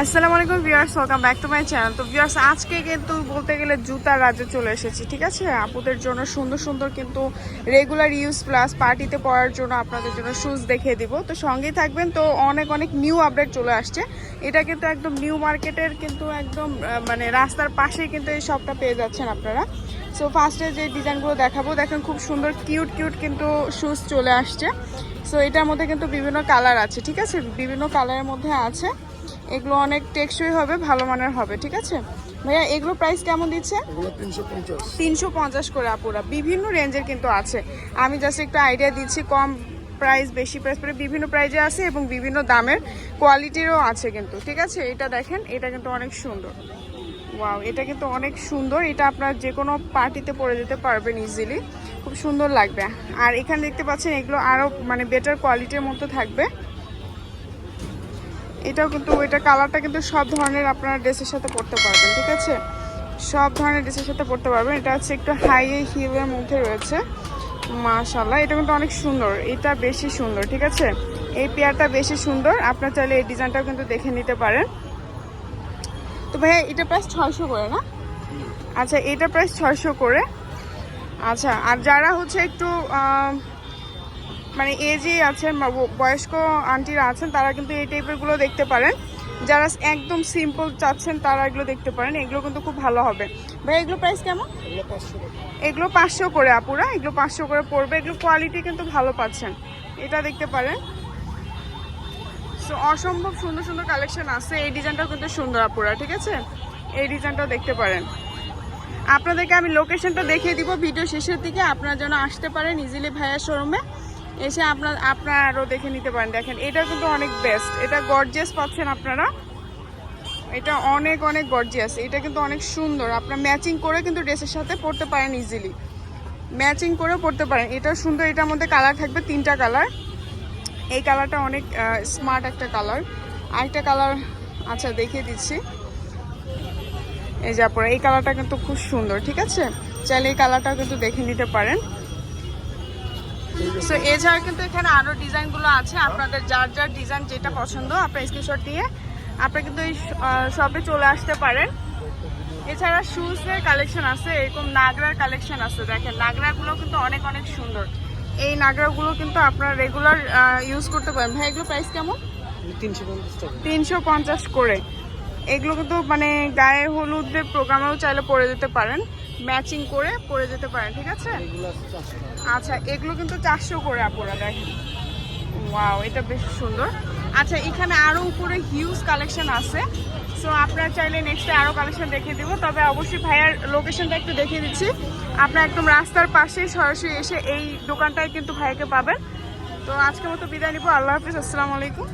আসসালামু আলাইকুম viewers welcome back to my channel তো ভিউয়ার্স, আজকে কিন্তু বলতে গেলে জুতার রাজ্যে চলে এসেছি, ঠিক আছে? আপুদের জন্য সুন্দর সুন্দর কিন্তু রেগুলার ইউজ প্লাস পার্টিতে পরার জন্য আপনাদের জন্য শুজ দেখিয়ে দিব। তো সঙ্গেই থাকবেন, তো অনেক অনেক নিউ আপডেট চলে আসছে। এটা কিন্তু একদম নিউ মার্কেটের কিন্তু একদম মানে রাস্তার পাশেই কিন্তু এই শপটা পেয়ে যাচ্ছেন আপনারা। সো ফার্স্টে যে ডিজাইনগুলো দেখাবো, দেখেন খুব সুন্দর কিউট কিউট কিন্তু শুজ চলে আসছে। সো এটার মধ্যে কিন্তু বিভিন্ন কালার আছে, ঠিক আছে? বিভিন্ন কালারের মধ্যে আছে। এগুলো অনেক টেকসই হবে ভালো মানের হবে ঠিক আছে? ভাইয়া এগুলো প্রাইস কেমন দিচ্ছে? তিনশো পঞ্চাশ। তিনশো পঞ্চাশ করে আপুরা। বিভিন্ন রেঞ্জের কিন্তু আছে। আমি জাস্ট একটু আইডিয়া দিচ্ছি কম প্রাইস বেশি প্রাইস পরে বিভিন্ন প্রাইজে আছে এবং বিভিন্ন দামের কোয়ালিটিরও আছে কিন্তু ঠিক আছে? এটা দেখেন এটা কিন্তু অনেক সুন্দর। ওয়াও এটা কিন্তু অনেক সুন্দর। এটা আপনার যে কোনো পার্টিতে পরে যেতে পারবেন ইজিলি খুব সুন্দর লাগবে। আর এখানে দেখতে পাচ্ছেন এগুলো আরও মানে বেটার কোয়ালিটির মতো থাকবে। এটাও কিন্তু এটা কালারটা কিন্তু সব ধরনের আপনারা ড্রেসের সাথে পরতে পারবেন ঠিক আছে? সব ধরনের ড্রেসের সাথে পরতে পারবেন। এটা হচ্ছে একটু হাই হিলের মধ্যে রয়েছে। মাশাল্লাহ এটা কিন্তু অনেক সুন্দর। এটা বেশি সুন্দর ঠিক আছে? এই পেয়ারটা বেশি সুন্দর। আপনার চাইলে এই ডিজাইনটাও কিন্তু দেখে নিতে পারেন। তো ভাইয়া এটা প্রাইস ছয়শো করে না? আচ্ছা এটা প্রাইস ছয়শো করে। আচ্ছা আর যারা হচ্ছে একটু মানে এজে আছেন বয়স্ক আন্টিরা আছেন, তারা কিন্তু এই টাইপেরগুলো দেখতে পারেন। যারা একদম সিম্পল চাচ্ছেন, তারা এগুলো দেখতে পারেন। এগুলো কিন্তু খুব ভালো হবে। ভাই, এগুলো প্রাইস কেমন? এগুলো পাঁচশো টাকা এগুলো পাঁচশো করে আপুরা, এগুলো পাঁচশো করে পড়বে। এগুলো কোয়ালিটি কিন্তু ভালো পাচ্ছেন। এটা দেখতে পারেন। সো অসম্ভব সুন্দর সুন্দর কালেকশন আছে। এই ডিজাইনটাও কিন্তু সুন্দর আপুরা, ঠিক আছে? এই ডিজাইনটাও দেখতে পারেন। আপনাদেরকে আমি লোকেশনটা দেখিয়ে দিব ভিডিও শেষের দিকে। আপনারা যেন আসতে পারেন ইজিলি ভাইয়া শোরুমে এসে আপনার আপনারা আরও দেখে নিতে পারেন। দেখেন, এটা কিন্তু অনেক বেস্ট এটা গর্জিয়াস পাচ্ছেন আপনারা। এটা অনেক অনেক গর্জিয়াস এটা কিন্তু অনেক সুন্দর। আপনার ম্যাচিং করে কিন্তু ড্রেসের সাথে পরতে পারেন ইজিলি ম্যাচিং করে পরতে পারেন। এটা সুন্দর, এটার মধ্যে কালার থাকবে তিনটা কালার এই কালারটা অনেক স্মার্ট একটা কালার আরেকটা কালার আচ্ছা দেখিয়ে দিচ্ছি। এই যে আপনারা, এই কালারটা কিন্তু খুব সুন্দর, ঠিক আছে? চাইলে এই কালারটাও কিন্তু দেখে নিতে পারেন। সো এছাড়া কিন্তু এখানে আরও ডিজাইনগুলো আছে আপনাদের যার যার ডিজাইন যেটা পছন্দ আপনার স্ক্রিনশট দিয়ে আপনারা কিন্তু এই শপে চলে আসতে পারেন। এছাড়া শুজের কালেকশন আছে এরকম নাগরার কালেকশন আছে দেখেন নাগরাগুলো কিন্তু অনেক অনেক সুন্দর। এই নাগরাগুলো কিন্তু আপনারা রেগুলার ইউজ করতে পারেন। ভাই এগুলো প্রাইস কেমন? তিনশো পঞ্চাশ করে। এগুলো কিন্তু মানে গায়ে হলুদের প্রোগ্রামেও চাইলে পরে যেতে পারেন। ম্যাচিং করে পরে যেতে পারেন ঠিক আছে? আচ্ছা এগুলো কিন্তু চারশো করে আপনারা দেখেন। ওয়াও এটা বেশ সুন্দর। আচ্ছা এখানে আরও উপরে হিউজ কালেকশন আছে। সো আপনারা চাইলে নেক্সটে আরও কালেকশন দেখিয়ে দিব। তবে অবশ্যই ভাইয়ার লোকেশনটা একটু দেখিয়ে দিচ্ছি। আপনার একদম রাস্তার পাশেই সরাসরি এসে এই দোকানটায় কিন্তু ভাইয়াকে পাবেন। তো আজকের মতো বিদায় নিব। আল্লাহ হাফিজ আসসালামু আলাইকুম।